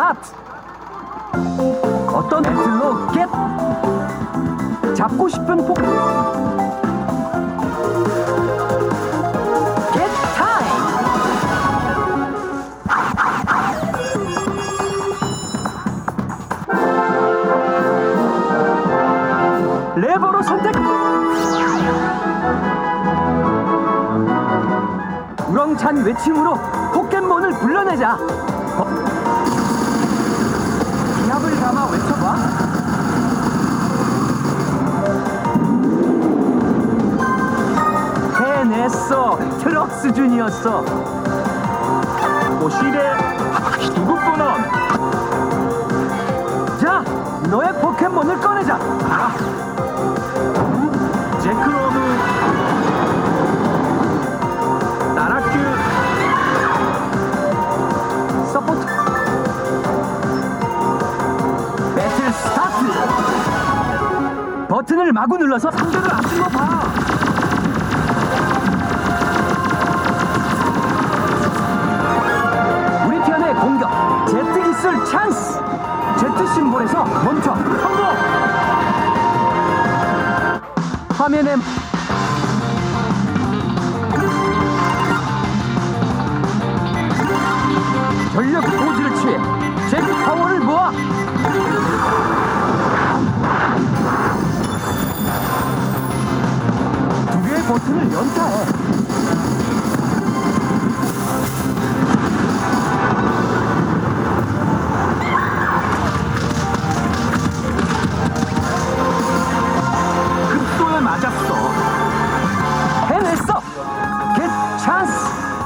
스타트 어떤 배틀로 겟. 잡고 싶은 폭. 레버로 선택. 우렁찬 외침으로 포켓몬을 불러내자. 어? 담아 외쳐봐. 해냈어. 트럭 수준이었어. 오시레 두급번원 자 너의 포켓몬을 꺼내자. 제 마구 눌러서 상대를 안 눌러봐. 우리 편의 공격 제트 기술 찬스. 제트 심볼에서 멈춰 성공. 화면에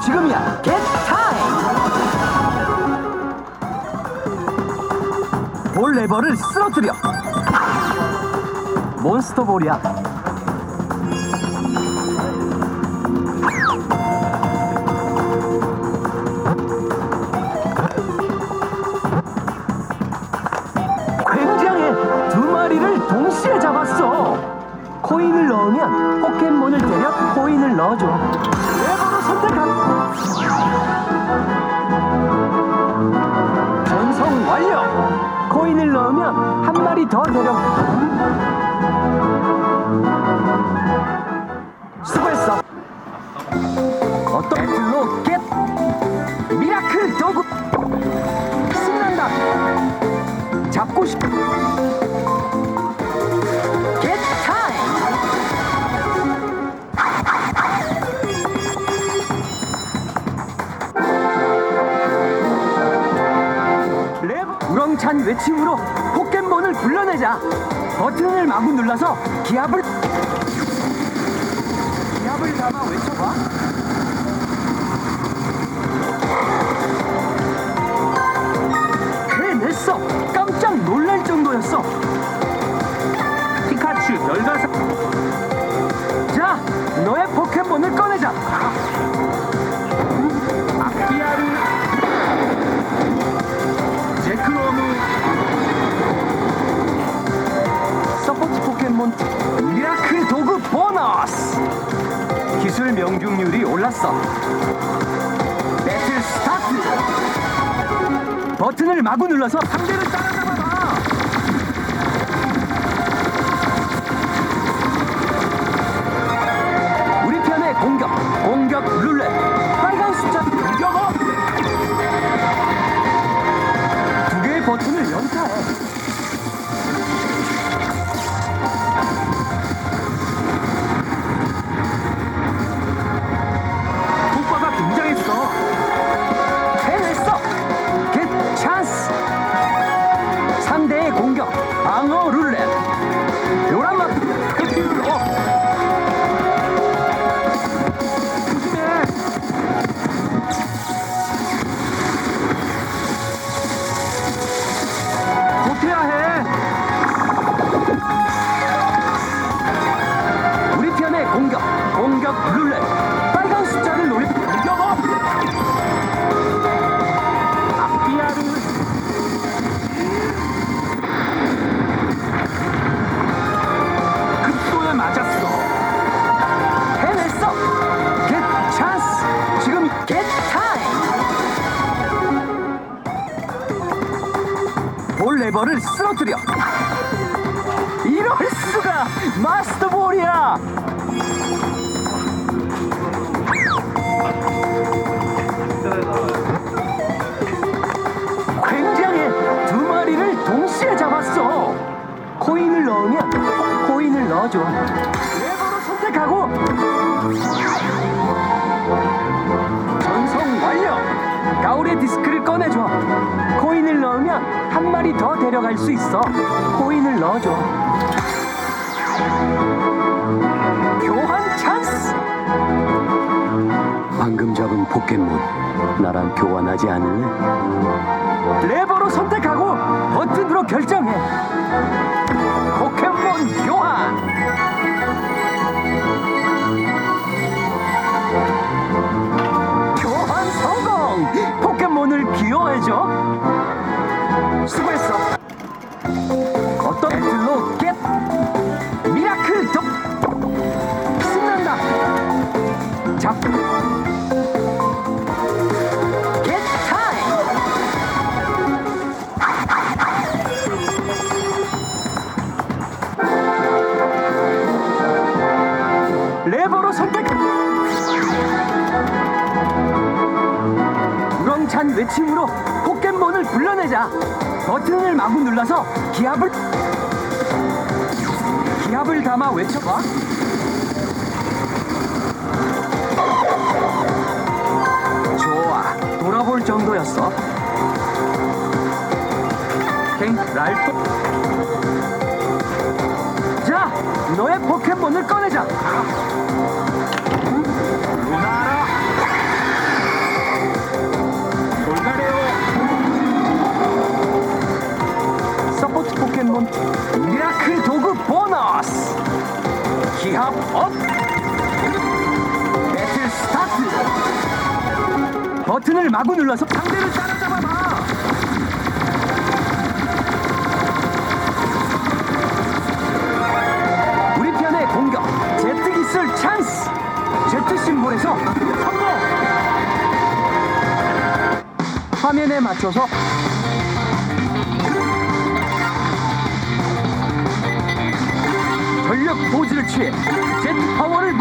지금이야. 겟 타임 볼 레버를 쓰러뜨려. 몬스터 볼이야. 굉장해 두 마리를 동시에 잡았어. 코인을 넣으면 포켓몬을 때려 코인을 넣어줘 더 데려 수고했어. 어떤 겟 미라클 도구 신난다. 잡고 싶 우렁찬 외침으로 포켓몬을 불러내자. 버튼을 마구 눌러서 기압을 기압을 담아 외쳐봐 기술 명중률이 올랐어. 배틀 스타트! 버튼을 마구 눌러서 상대를 상대의 공격 방어 룰렛 요란맛 어! 조심 쓰러뜨려. 이럴 수가 마스터볼이야. 굉장해 두 마리를 동시에 잡았어. 코인을 넣으면 코인을 넣어줘. 레버로 선택하고 가울의 디스크를 꺼내줘. 코인을 넣으면 한 마리 더 데려갈 수 있어. 코인을 넣어줘. 교환 찬스! 방금 잡은 포켓몬 나랑 교환하지 않을래? 레버로 선택하고 버튼으로 결정해. 포켓몬 교환 기여해줘. 수고했어. 어떤 배틀로 겟 버튼을 마구 눌러서 기압을 기압을 담아 외쳐봐. 좋아. 돌아볼 정도였어. 갱 랄토 자 너의 포켓몬을 꺼내자 기합 업 배틀 스타트 버튼을 마구 눌러서 상대를 따라잡아봐. 우리 편의 공격 제트 기술 찬스. 제트 심볼에서 성공 화면에 맞춰서 전력 포즈를 취해 제트 파워를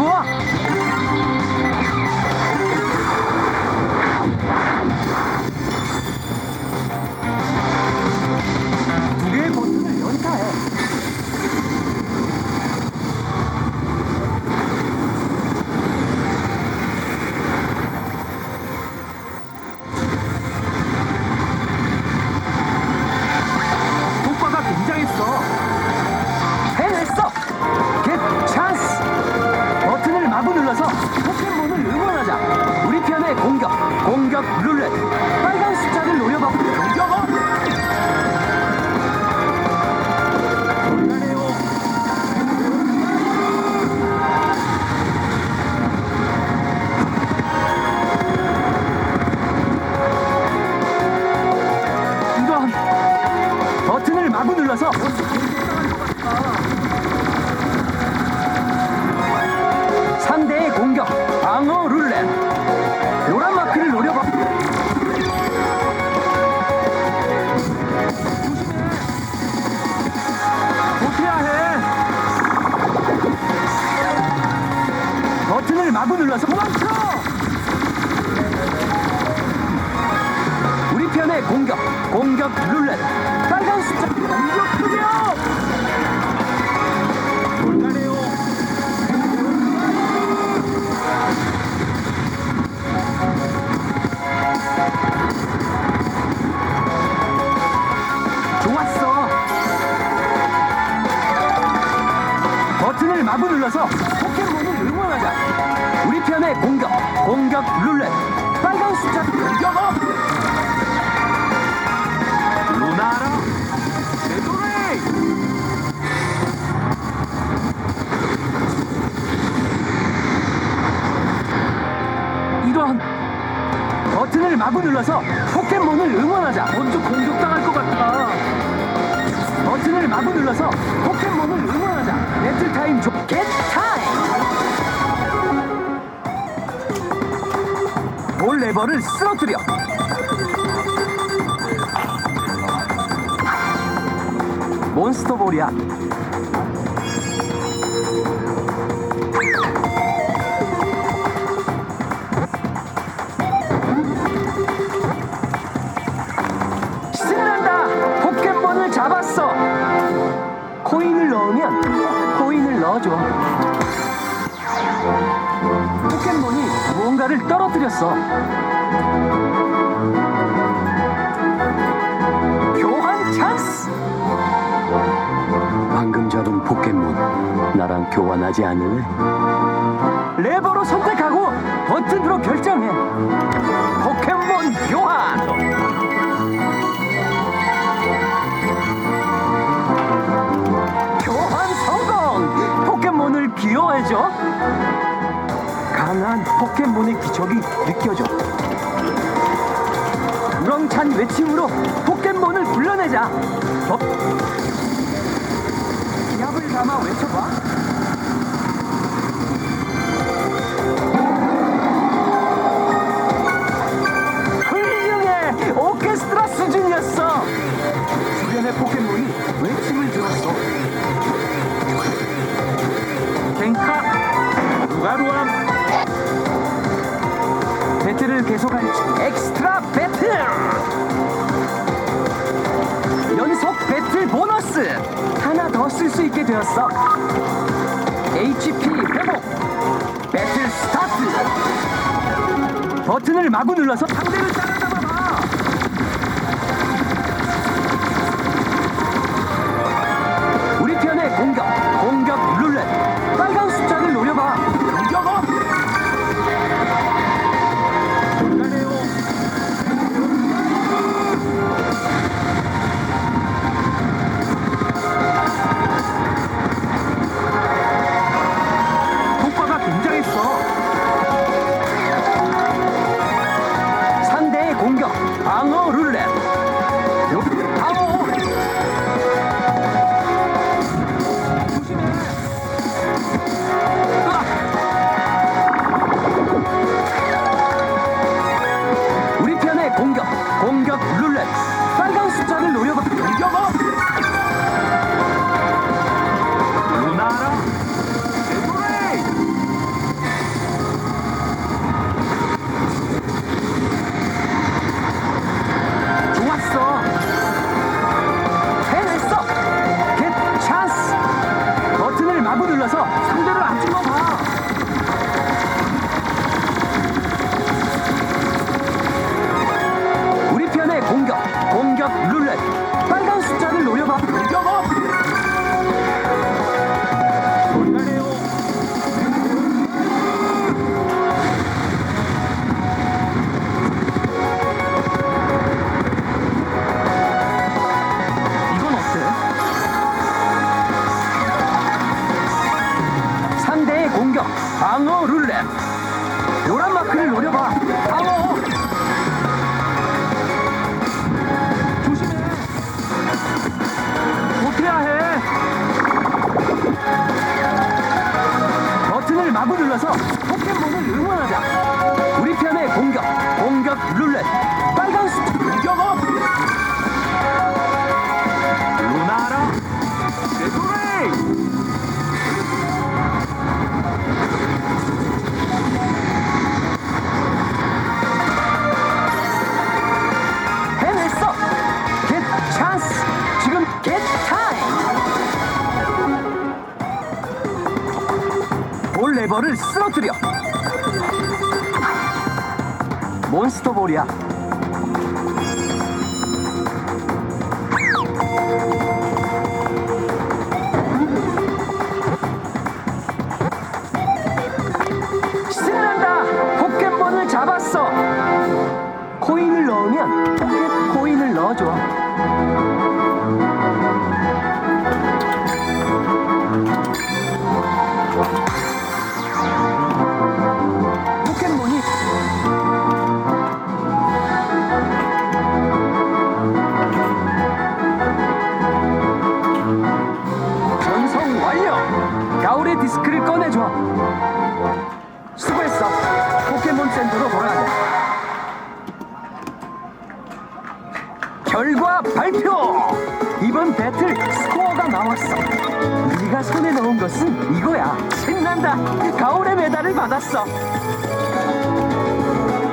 마구 눌러서 포켓몬을 응원하자. 먼저 공격당할 것 같아 버튼을 마구 눌러서 포켓몬을 응원하자. 배틀 타임 조. 겟 타임. 볼 레버를 쓰러뜨려. 몬스터볼이야. 넣으면 코인을 넣어줘. 포켓몬이 무언가를 떨어뜨렸어. 교환 찬스! 방금 잡은 포켓몬 나랑 교환하지 않을래? 레버로 선택하고 버튼으로 결정해. 포켓몬 교환! 교환 기여해줘. 강한 포켓몬의 기적이 느껴져. 우렁찬 외침으로 포켓몬을 불러내자. 법... 기압을 담아 외쳐봐. 오케스트라 수준이었어! 주변의 포켓몬이 외침을 들었어. 갱카 누가루암 배틀을 계속할지 엑스트라 배틀! 연속 배틀 보너스! 하나 더 쓸 수 있게 되었어. HP 회복! 배틀 스타트! 버튼을 마구 눌러서 상대를 공격 방어 룰렛. 노란 마크를 노려봐. 방어. 조심해. 못해야 해. 버튼을 마구 눌러서 포켓몬을 응원하자 몬스 내 디스크를 꺼내줘. 수고했어. 포켓몬 센터로 돌아가자. 결과 발표! 이번 배틀 스코어가 나왔어. 네가 손에 넣은 것은 이거야. 신난다. 가오의 메달을 받았어.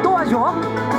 또 와줘.